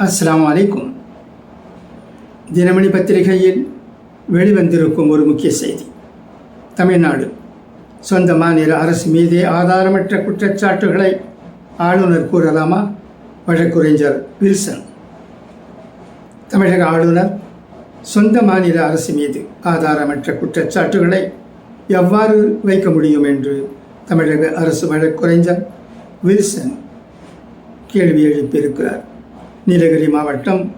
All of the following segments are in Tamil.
அஸ்லாம் அலைக்கும். தினமணி பத்திரிகையில் வெளிவந்திருக்கும் ஒரு முக்கிய செய்தி. தமிழ்நாடு. சொந்த மாநில அரசு மீதே ஆதாரமற்ற குற்றச்சாட்டுகளை ஆளுநர் கூறலாமா? வழக்குரைஞர் வில்சன். தமிழக ஆளுநர் சொந்த மாநில அரசு மீது ஆதாரமற்ற குற்றச்சாட்டுகளை எவ்வாறு வைக்க முடியும் என்று தமிழக அரசு வழக்குரைஞர் வில்சன் கேள்வி எழுப்பியிருக்கிறார். நீலகிரி மாவட்டம்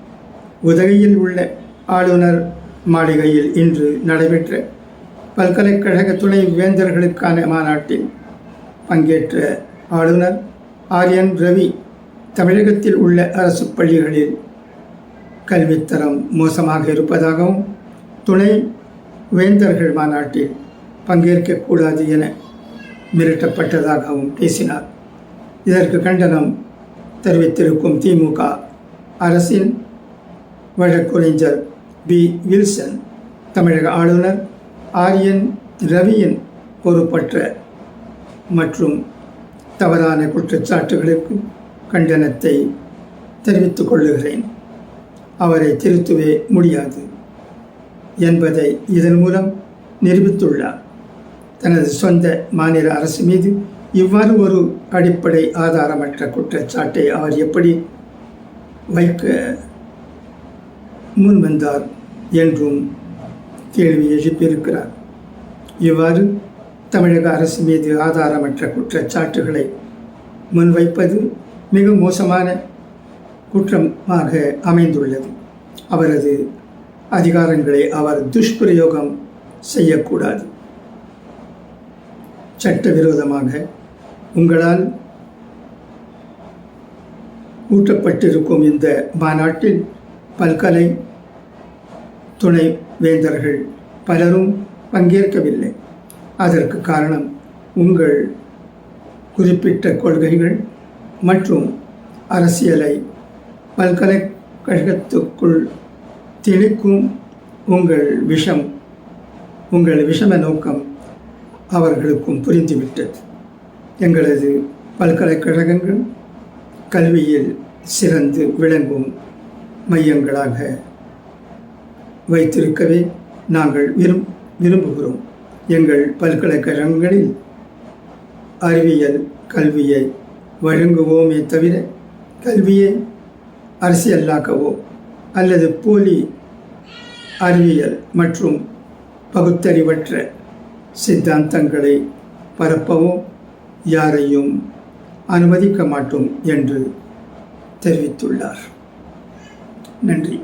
உதகையில் உள்ள ஆளுநர் மாளிகையில் இன்று நடைபெற்ற பல்கலைக்கழக துணை வேந்தர்களுக்கான மாநாட்டில் பங்கேற்ற ஆளுநர் ஆர் என் ரவி தமிழகத்தில் உள்ள அரசு பள்ளிகளில் கல்வித்தரம் மோசமாக இருப்பதாகவும் துணை வேந்தர்கள் மாநாட்டில் பங்கேற்கக்கூடாது என மிரட்டப்பட்டதாகவும் பேசினார். இதற்கு கண்டனம் தெரிவித்திருக்கும் திமுக அரசின் வழக்குரைஞர் பி. வில்சன் தமிழக ஆளுநர் ஆரியன் ரவியின் பொறுப்பற்ற மற்றும் தவறான குற்றச்சாட்டுகளுக்கு கண்டனத்தை தெரிவித்துக் கொள்ளுகிறேன். அவரை திருத்தவே முடியாது என்பதை இதன் மூலம் நிரூபித்துள்ளார். தனது சொந்த மாநில அரசு மீது இவ்வாறு ஒரு அடிப்படை ஆதாரமற்ற குற்றச்சாட்டை அவர் எப்படி வைக்க முன் வந்தார் என்றும் கேள்வி எழுப்பியிருக்கிறார். இவ்வாறு தமிழக அரசு மீது ஆதாரமற்ற குற்றச்சாட்டுகளை முன்வைப்பது மிக மோசமான குற்றமாக அமைந்துள்ளது. அவரது அதிகாரங்களை அவர் துஷ்பிரயோகம் செய்யக்கூடாது. சட்டவிரோதமாக உங்களால் ஊட்டப்பட்டிருக்கும் இந்த மாநாட்டில் பல்கலை துணை வேந்தர்கள் பலரும் பங்கேற்கவில்லை. அதற்கு காரணம் உங்கள் குறிப்பிட்ட கொள்கைகள் மற்றும் அரசியலை பல்கலைக்கழகத்துக்குள் திணிக்கும் உங்கள் விஷம் உங்கள் விஷம நோக்கம் அவர்களுக்கும் புரிந்துவிட்டது. எங்களது பல்கலைக்கழகங்கள் கல்வியில் சிறந்து விளங்கும் மையங்களாக வைத்திருக்கவே நாங்கள் விரும் விரும்புகிறோம். எங்கள் பல்கலைக்கழகங்களில் அறிவியல் கல்வியை வழங்குவோமே தவிர கல்வியை அரசியலாக்கவோ அல்லது போலி அறிவியல் மற்றும் பகுத்தறிவற்ற சித்தாந்தங்களை பரப்பவோ யாரையும் அனுமதிக்க மாட்டோம் என்று தெரிவித்துள்ளார். நன்றி.